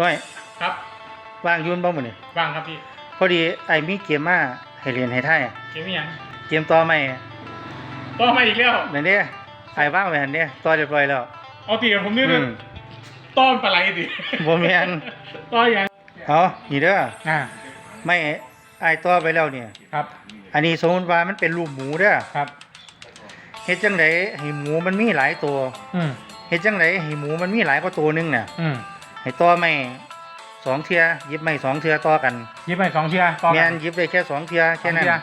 น้อยครับว่างอยืนบ่มื้อนี้ว่างครับพี่พอดีไอ้มีเกมมาให้เรียนให้ทายเกมอีหยังเกมต่อใหม่ต่อมาอีกแล้วนั่นเด้ไอ้ว่างไว้หั่นเด้ต่อเรียบร้อยแล้วเอาตีกับผมนี่อืเลยมต้อนปลาไหลดิบ่แม่นต่อยังเอานี่เด้ออ่าไม่ไอ้ต่อไปแล้วเนี่ย ครับอันนี้สมมุติว่ามันเป็นรูปหมูเด้อครับ เฮ็ดจังไดให้หมูมันมีหลายตัวอืมเฮ็ดจังไดให้หมูมันมีหลายกว่าตัวหนึงน่ะ อืม ให้ต่อไม่สองเทื่อหยิบไม่สองเทื่อต่อกันยิบไปสองเชียร์ต่อแม่กันหยิบได้แค่สองเทื่อแค่นั้นสองเที่ย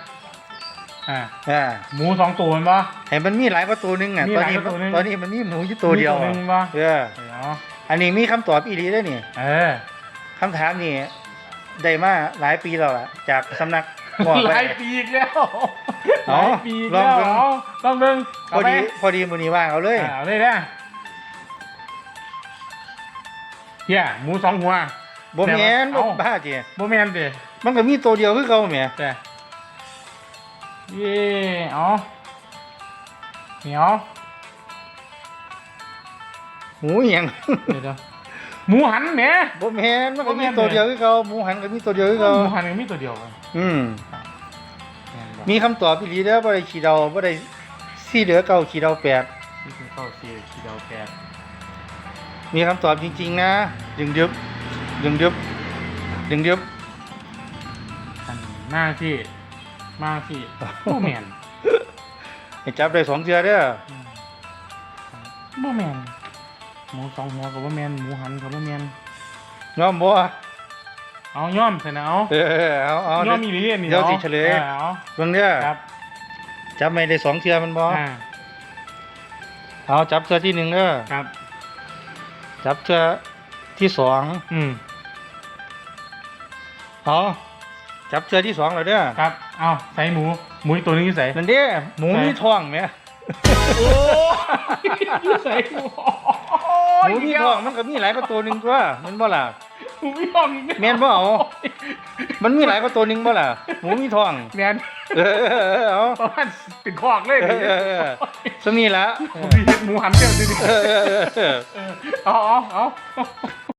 อ่าอ่าหมูสองตัวมันปะ ให้มันมีหลายกว่าตัวหนึงอะมีตอหนลายนี้กว่าตัวหนึ่งตอนนี้มันมีหมูอยู่ตัวเดียวมีตัวหอะนึ่งปะเออเดี๋ยวอันนี้มีคำตอบอีหลีได้อนี่เออคำถามนี่ได้มาหลายปีแล้วล่ะจากสำนักบอกหไว้ ลายปีอีกแล้วหเอาลายปีอีกลองแล้วเบิ่ง เอาลองเบิ่งพอดีพอดีมื้อนี้ว่างเอาเลย เอาเลยนะ เฮียหมูสองหัวบ่แม่นเอ้าบ่บ้าจิโบแมนเด้มันก็มีตัวเดียวคือเก่าแหมแต่เย่เอาเหนียวหมูอิหยังเดี๋ยวเดี๋ยวหมูหันแหมบ่แม่นมันก็บ่แม่มีนตัวเดียวคือเก่าหมูหันก็มีตัวเดียวคือเก่าหมูหันก็มีตัวเดียวกันอืมแม่นบ่มีคำตอบอีหลีเด้อบ่ได้ขี้เดาบ่ได้สี่เหลือเก่าขี้เดาแปดนี่คือข้าวซีขีดาวแปด มีคำตอบจริง ๆ นะดึงดึบดึงดึบดึงดึบอันหน้าที่มาที่โบแมนให้จับได้สองเทื่อเด้ออืมโบแมนหมูสองหัวกับโบแมนหมูหันกับโบแมนยอมบ่เอาย่อมใส่นะเอาเออเอาเอาย่อมมีเรียนนี่เดี๋ยวนาะสิเฉลยออเอาเบิ่งเด้อครับจับไม่ได้สองเทื่อมันบ่อ่าเอาจับเทื่อที่หนึ่งเด้อครับ จับเทื่อที่สองอืมเอาจับเทื่อที่สองแล้วเด้อครับ เอาใส่หมู หมูอีกตัวนึงอยู่ใส่นั่นเด้หมูมีท้องแหมโอ้อยู่ใส่หมูหมูมีท้องมันก็มีหลายกว่าตัวหนึงตัวแม่นบ่ล่ะ หมูมีท้องอีกล้วแม่นบ่เอา มันมีหลายกว่าตัวหนึงบ่ล่ะหมูมีท้อง แมนเออเออเออเอาประมาณเป็นคอกเลยเออเออเออสมีละ ผมมีเห็ดหมูหันเดียวดิเออเออเออ เออเอาเอาเอา